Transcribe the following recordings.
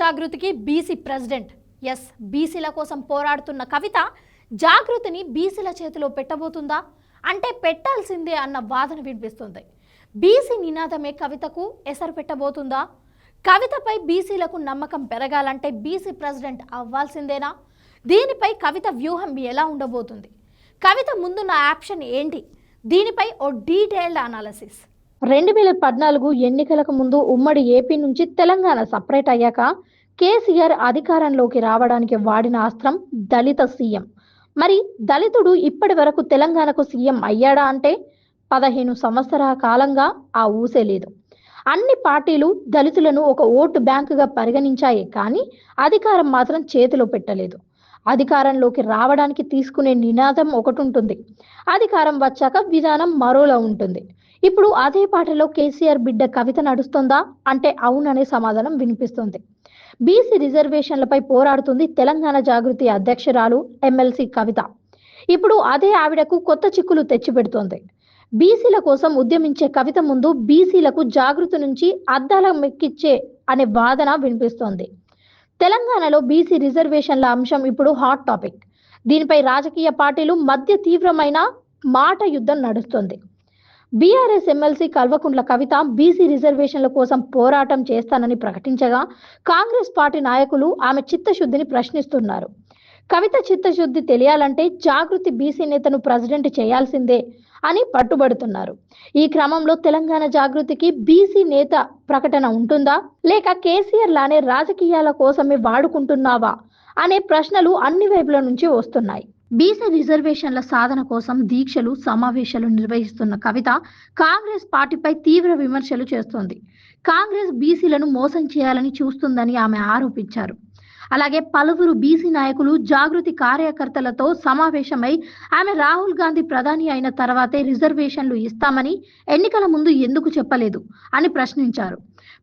జాగృతికి BC president yes బీసీల కోసం పోరాడుతున్న కవిత జాగృతిని బీసీల చేతిలో పెట్టబోతుందా? అంటే పెట్టాల్సిందే అన్న వాదన వినిపిస్తుంది. బీసీ నినాదమే కవితకు ఎసరు పెట్టబోతుందా? కవితపై బీసీలకు నమ్మకం పెరగాలంటే బీసీ ప్రెసిడెంట్ అవ్వాల్సిందేనా? దీనిపై కవిత వ్యూహం ఎలా ఉండబోతుంది? కవిత ముందున్న యాప్షన్ ఏంటి? దీనిపై ఓ డీటెయిల్డ్ అనాలసిస్. రెండు వేల పద్నాలుగు ఎన్నికలకు ముందు ఉమ్మడి ఏపీ నుంచి తెలంగాణ సపరేట్ అయ్యాక కేసీఆర్ అధికారంలోకి రావడానికి వాడిన అస్త్రం దళిత సీఎం. మరి దళితుడు ఇప్పటి వరకు తెలంగాణకు సీఎం అయ్యాడా అంటే పదహేను సంవత్సరాల కాలంగా ఆ ఊసే లేదు. అన్ని పార్టీలు దళితులను ఒక ఓటు బ్యాంకుగా పరిగణించాయి కానీ అధికారం మాత్రం చేతిలో పెట్టలేదు. అధికారంలోకి రావడానికి తీసుకునే నినాదం ఒకటి ఉంటుంది అధికారం వచ్చాక విధానం మరోలా ఉంటుంది. ఇప్పుడు అదే పాటలో కేసీఆర్ బిడ్డ కవిత నడుస్తుందా? అంటే అవుననే సమాధానం వినిపిస్తుంది. బీసీ రిజర్వేషన్లపై పోరాడుతుంది తెలంగాణ జాగృతి అధ్యక్షురాలు ఎమ్మెల్సీ కవిత. ఇప్పుడు అదే ఆవిడకు కొత్త చిక్కులు తెచ్చిపెడుతోంది. బీసీల కోసం ఉద్యమించే కవిత ముందు బీసీలకు జాగృతి నుంచి అద్దాల మెక్కిచ్చే అనే వాదన వినిపిస్తోంది. తెలంగాణలో బీసీ రిజర్వేషన్ల అంశం ఇప్పుడు హాట్ టాపిక్. దీనిపై రాజకీయ పార్టీలు మధ్య తీవ్రమైన మాట యుద్ధం నడుస్తుంది. BRS MLC Kalvakuntla Kavitha BC రిజర్వేషన్ల కోసం పోరాటం చేస్తానని ప్రకటించగా కాంగ్రెస్ పార్టీ నాయకులు ఆమె చిత్తశుద్ధిని ప్రశ్నిస్తున్నారు. కవిత చిత్తశుద్ధి తెలియాలంటే జాగృతి బీసీ నేతను ప్రెసిడెంట్ చేయాల్సిందే అని పట్టుబడుతున్నారు. ఈ క్రమంలో తెలంగాణ జాగృతికి బీసీ నేత ప్రకటన ఉంటుందా? లేక కేసీఆర్ లానే రాజకీయాల కోసమే వాడుకుంటున్నావా? అనే ప్రశ్నలు అన్ని వైపుల నుంచి వస్తున్నాయి. బీసీ రిజర్వేషన్ల సాధన కోసం దీక్షలు సమావేశాలు నిర్వహిస్తున్న కవిత కాంగ్రెస్ పార్టీపై తీవ్ర విమర్శలు చేస్తోంది. కాంగ్రెస్ బీసీలను మోసం చేయాలని చూస్తుందని ఆమె ఆరోపించారు. అలాగే పలువురు బీసీ నాయకులు జాగృతి కార్యకర్తలతో సమావేశమై ఆమె రాహుల్ గాంధీ ప్రధాని అయిన తర్వాతే రిజర్వేషన్లు ఇస్తామని ఎన్నికల ముందు ఎందుకు చెప్పలేదు అని ప్రశ్నించారు.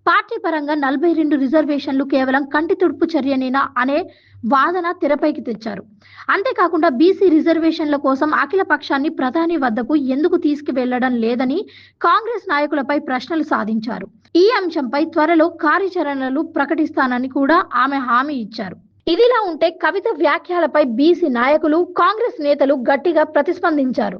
పార్టీ పరంగా నలభై రెండు రిజర్వేషన్లు కేవలం కంటి తుడుపు చర్యనేనా అనే వాదన తెరపైకి తెచ్చారు. అంతేకాకుండా బీసీ రిజర్వేషన్ల కోసం అఖిల పక్షాన్ని ప్రధాని వద్దకు ఎందుకు తీసుకువెళ్ళడం లేదని కాంగ్రెస్ నాయకులపై ప్రశ్నలు సాధించారు. ఈ అంశంపై త్వరలో కార్యాచరణలు ప్రకటిస్తానని కూడా ఆమె హామీ ఇచ్చారు. ఇదిలా ఉంటే కవిత వ్యాఖ్యలపై బీసీ నాయకులు కాంగ్రెస్ నేతలు గట్టిగా ప్రతిస్పందించారు.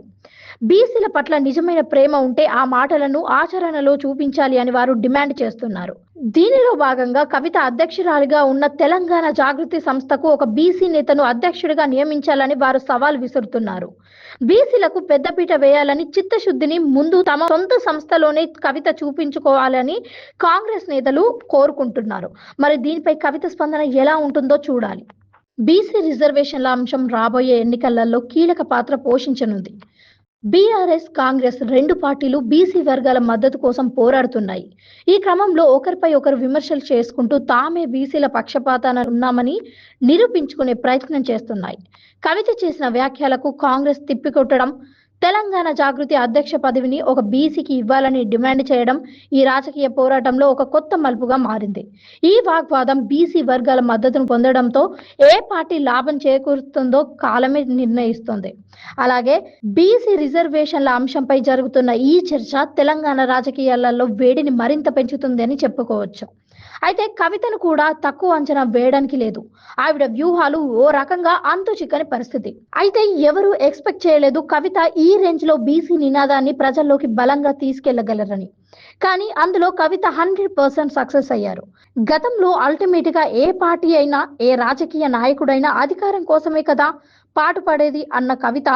బీసీల పట్ల నిజమైన ప్రేమ ఉంటే ఆ మాటలను ఆచరణలో చూపించాలి అని వారు డిమాండ్ చేస్తున్నారు. దీనిలో భాగంగా కవిత అధ్యక్షురాలిగా ఉన్న తెలంగాణ జాగృతి సంస్థకు ఒక బీసీ నేతను అధ్యక్షుడిగా నియమించాలని వారు సవాల్ విసురుతున్నారు. బీసీలకు పెద్దపీట వేయాలని చిత్తశుద్ధిని ముందు తమ సొంత సంస్థలోనే కవిత చూపించుకోవాలని కాంగ్రెస్ నేతలు కోరుకుంటున్నారు. మరి దీనిపై కవిత స్పందన ఎలా ఉంటుందో చూడాలి. బీసీ రిజర్వేషన్ల అంశం రాబోయే ఎన్నికలలో కీలక పాత్ర పోషించనుంది. బీఆర్ఎస్ కాంగ్రెస్ రెండు పార్టీలు బీసీ వర్గాల మద్దతు కోసం పోరాడుతున్నాయి. ఈ క్రమంలో ఒకరిపై ఒకరు విమర్శలు చేసుకుంటూ తామే బీసీల పక్షపాతాన ఉన్నామని నిరూపించుకునే ప్రయత్నం చేస్తున్నాయి. కవిత చేసిన వ్యాఖ్యలకు కాంగ్రెస్ తిప్పికొట్టడం తెలంగాణ జాగృతి అధ్యక్ష పదవిని ఒక బీసీకి ఇవ్వాలని డిమాండ్ చేయడం ఈ రాజకీయ పోరాటంలో ఒక కొత్త మలుపుగా మారింది. ఈ వాగ్వాదం బీసీ వర్గాల మద్దతును పొందడంతో ఏ పార్టీ లాభం చేకూరుతుందో కాలమే నిర్ణయిస్తుంది. అలాగే బీసీ రిజర్వేషన్ల అంశంపై జరుగుతున్న ఈ చర్చ తెలంగాణ రాజకీయాలలో వేడిని మరింత పెంచుతుంది అని చెప్పుకోవచ్చు. అయితే కవితను కూడా తక్కువ అంచనా వేయడానికి లేదు. ఆవిడ వ్యూహాలు ఓ రకంగా అంతు చిక్కని పరిస్థితి. అయితే ఎవరు ఎక్స్పెక్ట్ చేయలేదు కవిత ఈ రేంజ్లో బీసీ నినాదాన్ని ప్రజల్లోకి బలంగా తీసుకెళ్ళగలరని. కానీ అందులో కవిత హండ్రెడ్ పర్సెంట్ సక్సెస్ అయ్యారు. గతంలో అల్టిమేట్గా ఏ పార్టీ అయినా ఏ రాజకీయ నాయకుడైనా అధికారం కోసమే కదా పాటుపడేది అన్న కవిత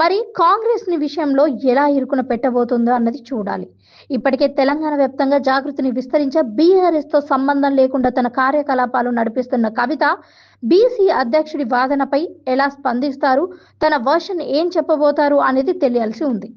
మరి కాంగ్రెస్ని విషయంలో ఎలా ఇరుకున పెట్టబోతుందో అన్నది చూడాలి. ఇప్పటికే తెలంగాణ వ్యాప్తంగా జాగృతిని విస్తరించే బీఆర్ఎస్తో సంబంధం లేకుండా తన కార్యకలాపాలు నడిపిస్తున్న కవిత బీసీ అధ్యక్షుడి వాదనపై ఎలా స్పందిస్తారు తన వర్షన్ ఏం చెప్పబోతారు అనేది తెలియాల్సి ఉంది.